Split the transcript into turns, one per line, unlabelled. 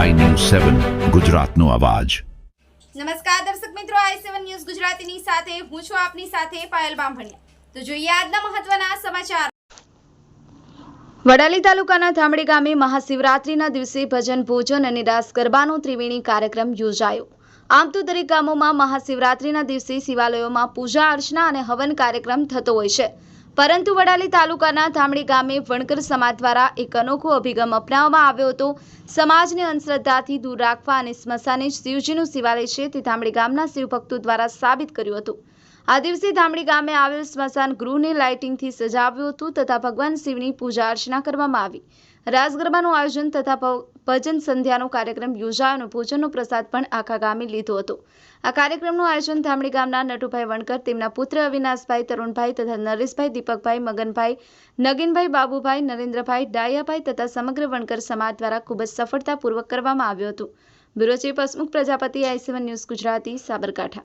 સેવન ગુજરાતનો અવાજ.
નમસ્કાર દર્શક મિત્રો આઈ સેવન ન્યૂઝ ગુજરાતીની સાથે હું છું આપની સાથે પાયલ બામભણિયા. તો જોઈએ આજના મહત્વના સમાચાર. વડાલી તાલુકાના ધામડી ગામે મહાશિવરાત્રીના દિવસે ભજન ભોજન અને રાસ ગરબાનો ત્રિવેણી કાર્યક્રમ યોજાયો. આમ તો દરેક ગામોમાં મહાશિવરાત્રીના દિવસે શિવાલયોમાં પૂજા અર્ચના અને હવન કાર્યક્રમ થતો હોય છે. પરંતુ વડાલી તાલુકાના ધામડી ગામે વણકર સમાજ દ્વારા એક અનોખો અભિગમ અપનાવવામાં આવ્યો હતો. સમાજને અંધશ્રદ્ધાથી દૂર રાખવા અને સ્મશાને શિવજીનું શિવાલય છે તે ધામડી ગામના શિવભક્તો દ્વારા સાબિત કર્યું હતું. આ દિવસે ધામડી ગામે આવેલ સ્મશાન ગૃહને લાઇટિંગથી સજાવ્યું હતું તથા ભગવાન શિવની પૂજા અર્ચના કરવામાં આવી. રાસ ગરબાનું આયોજન તથા ભજન સંધ્યાનો કાર્યક્રમ યોજાયો અને ભોજનનો પ્રસાદ પણ આખા ગામે લીધો હતો. આ કાર્યક્રમનું આયોજન ધામડી ગામના નટુભાઈ વણકર, તેમના પુત્ર અવિનાશભાઈ, તરુણભાઈ તથા નરેશભાઈ, દીપકભાઈ, મગનભાઈ, નગીનભાઈ, બાબુભાઈ, નરેન્દ્રભાઈ, ડાયાભાઈ તથા સમગ્ર વણકર સમાજ દ્વારા ખૂબ જ સફળતાપૂર્વક કરવામાં આવ્યું હતું. Bureau chief Hasmukh Prajapati, I News Gujarati, Sabarkantha.